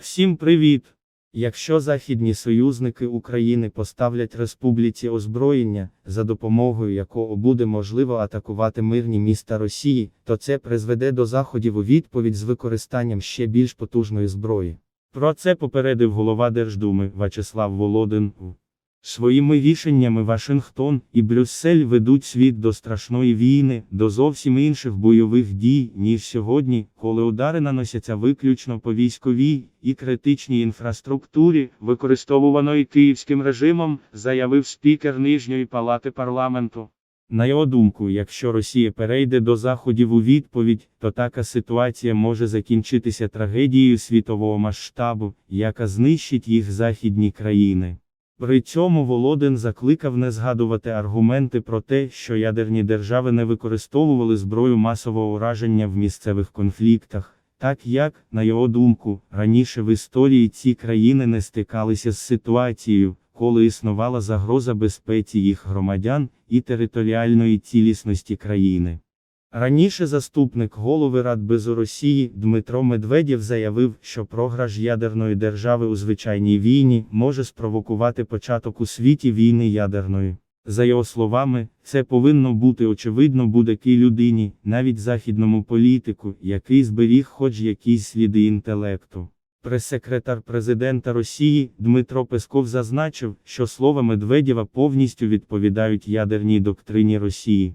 Всім привіт! Якщо західні союзники України поставлять республіці озброєння, за допомогою якого буде можливо атакувати мирні міста Росії, то це призведе до заходів у відповідь з використанням ще більш потужної зброї. Про це попередив голова Держдуми Вячеслав Володин. Своїми рішеннями Вашингтон і Брюссель ведуть світ до страшної війни, до зовсім інших бойових дій, ніж сьогодні, коли удари наносяться виключно по військовій і критичній інфраструктурі, використовуваної київським режимом, заявив спікер Нижньої палати парламенту. На його думку, якщо Росія перейде до заходів у відповідь, то така ситуація може закінчитися трагедією світового масштабу, яка знищить їх західні країни. При цьому Володин закликав не згадувати аргументи про те, що ядерні держави не використовували зброю масового ураження в місцевих конфліктах, так як, на його думку, раніше в історії ці країни не стикалися з ситуацією, коли існувала загроза безпеці їх громадян і територіальної цілісності країни. Раніше заступник голови Радбезу Росії Дмитро Медведєв заявив, що програш ядерної держави у звичайній війні може спровокувати початок у світі війни ядерної. За його словами, це повинно бути очевидно будь-якій людині, навіть західному політику, який зберіг хоч якісь сліди інтелекту. Прес-секретар президента Росії Дмитро Песков зазначив, що слова Медведєва повністю відповідають ядерній доктрині Росії.